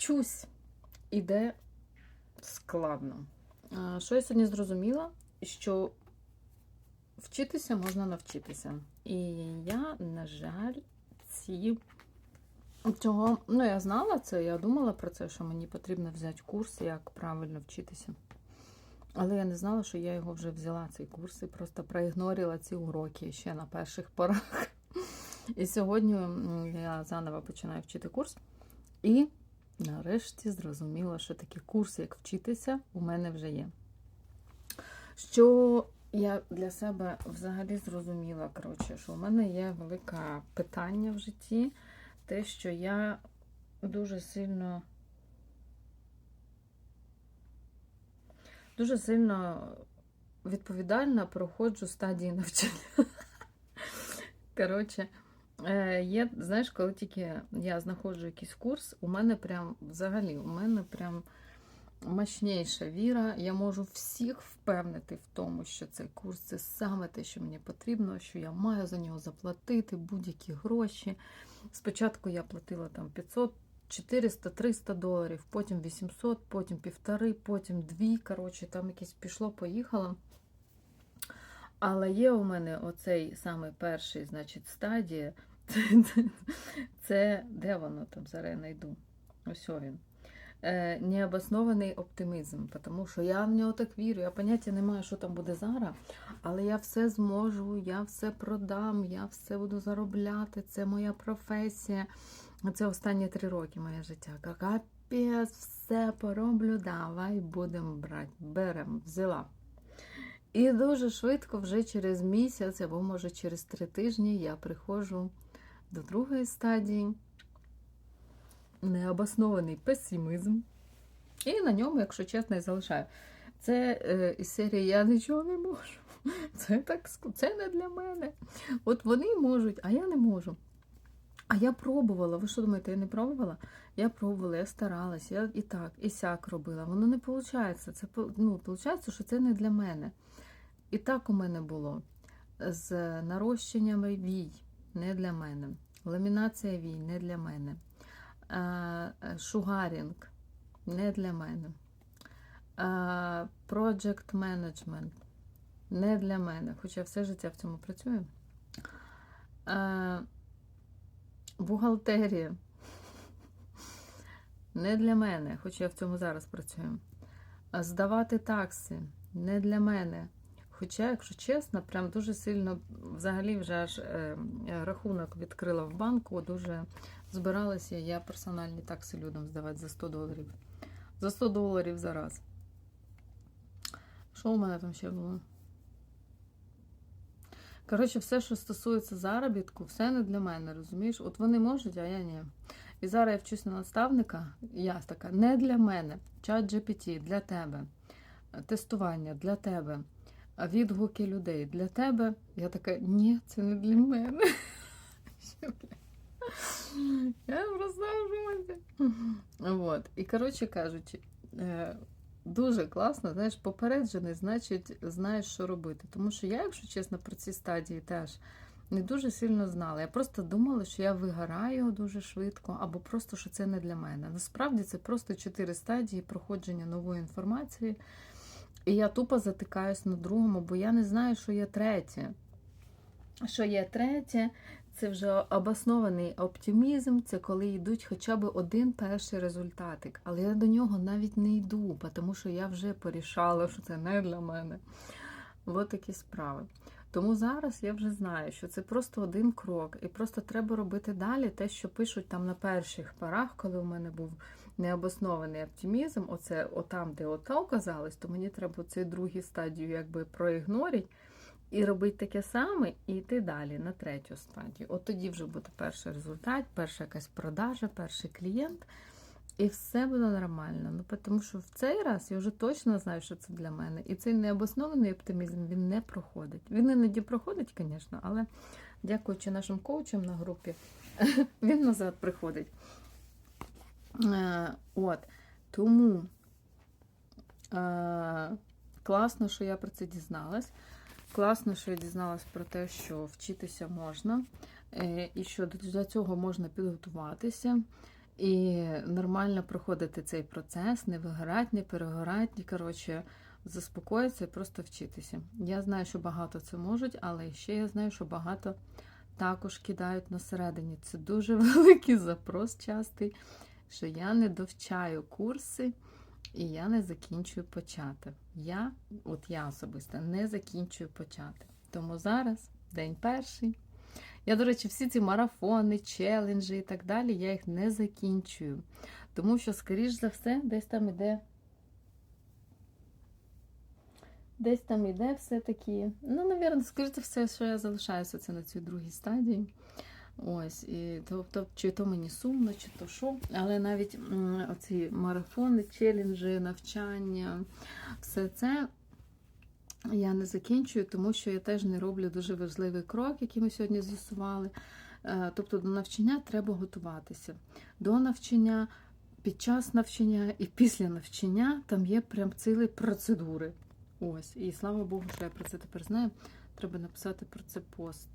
вчусь. Іде складно. Що я сьогодні зрозуміла? Що вчитися можна навчитися. І я, на жаль, ці цього, ну я знала це, я думала про це, що мені потрібно взяти курс, як правильно вчитися. Але я не знала, що я його вже взяла, цей курс, і просто проігнорила ці уроки ще на перших порах. І сьогодні я заново починаю вчити курс. І нарешті зрозуміла, що такий курс, як вчитися, у мене вже є. Що я для себе взагалі зрозуміла, коротше, що у мене є велике питання в житті, те, що я дуже сильно. Дуже сильно відповідально проходжу стадії навчання. Коротше, є, знаєш, коли тільки я знаходжу якийсь курс, у мене прям взагалі, у мене прям мощніша віра. Я можу всіх впевнити в тому, що цей курс це саме те, що мені потрібно, що я маю за нього заплатити будь-які гроші. Спочатку я платила там 500, 400, 300 доларів, потім 800, потім півтори, потім дві. Коротше, там якесь пішло, поїхало. Але є у мене оцей самий перший, значить, стадія. Це, це, це де воно там зараз я знайду? Ось він. Е, необоснований оптимізм, тому що я в нього так вірю. Я поняття не маю, що там буде зараз, але я все зможу, я все продам, я все буду заробляти. Це моя професія. Це останні три роки моє життя. Капець, все пороблю, давай будемо брати. Беремо, взяла. І дуже швидко, вже через місяць, або може через три тижні, я приходжу до другої стадії. Необоснований песимізм. І на ньому, якщо чесно, і залишаю. Це е, із серії Я нічого не можу. Це так це не для мене. От вони можуть, а я не можу. А я пробувала. Ви що думаєте, я не пробувала? Я пробувала, я старалась, я і так, і сяк робила. Воно не виходить. Це ну, виходить, що це не для мене. І так у мене було з нарощенням вій не для мене. Ламінація вій не для мене. Е, е, Шугарінг не для мене. Project менеджмент не для мене, хоча все життя в цьому працюю. Е, Бухгалтерія не для мене, хоча я в цьому зараз працюю. Здавати такси не для мене. Хоча, якщо чесно, прям дуже сильно взагалі вже аж е, рахунок відкрила в банку, дуже збиралася я персональні такси людям здавати за 100 доларів. За 100 доларів за раз. Що у мене там ще було? Коротше, все, що стосується заробітку, все не для мене, розумієш? От вони можуть, а я ні. І зараз я вчусь на наставника, і я така, не для мене. Чат GPT для тебе. Тестування для тебе. Відгуки людей для тебе. Я така, ні, це не для мене. Я просто. От. І коротше кажучи, е, дуже класно, знаєш, попереджений, значить, знаєш, що робити. Тому що я, якщо чесно, про ці стадії теж не дуже сильно знала. Я просто думала, що я вигораю дуже швидко, або просто що це не для мене. Насправді це просто чотири стадії проходження нової інформації. І я тупо затикаюсь на другому, бо я не знаю, що є третє. Що є третє, це вже обоснований оптимізм, це коли йдуть хоча б один перший результатик. Але я до нього навіть не йду, тому що я вже порішала, що це не для мене. Ось такі справи. Тому зараз я вже знаю, що це просто один крок, і просто треба робити далі те, що пишуть там на перших порах, коли у мене був необоснований оптимізм, оце отам, де ото оказалось, то мені треба цю другу стадію якби проігнорити і робити таке саме, і йти далі на третю стадію. От тоді вже буде перший результат, перша якась продажа, перший клієнт. І все буде нормально. Ну, тому що в цей раз я вже точно знаю, що це для мене. І цей необоснований оптимізм він не проходить. Він іноді проходить, звісно, але дякуючи нашим коучам на групі, він назад приходить. Е, От. Тому е, класно, що я про це дізналась. Класно, що я дізналась про те, що вчитися можна, е, і що для цього можна підготуватися. І нормально проходити цей процес, не вигорати, не перегорати, коротше, заспокоїтися і просто вчитися. Я знаю, що багато це можуть, але ще я знаю, що багато також кидають на середині. Це дуже великий запрос частий, що я не довчаю курси і я не закінчую почати. Я, от я особисто, не закінчую почати. Тому зараз день перший. Я, до речі, всі ці марафони, челенджі і так далі, я їх не закінчую. Тому що, скоріш за все, десь там іде. Десь там іде все-таки. Ну, навірно, скоріш за все, що я залишаюся це на цій другій стадії. Ось, і тобто, чи то мені сумно, чи то що. Але навіть оці марафони, челенджі, навчання, все це я не закінчую, тому що я теж не роблю дуже важливий крок, який ми сьогодні з'ясували. Е, Тобто до навчання треба готуватися. До навчання, під час навчання і після навчання там є прям цілі процедури. Ось, і слава Богу, що я про це тепер знаю. Треба написати про це пост.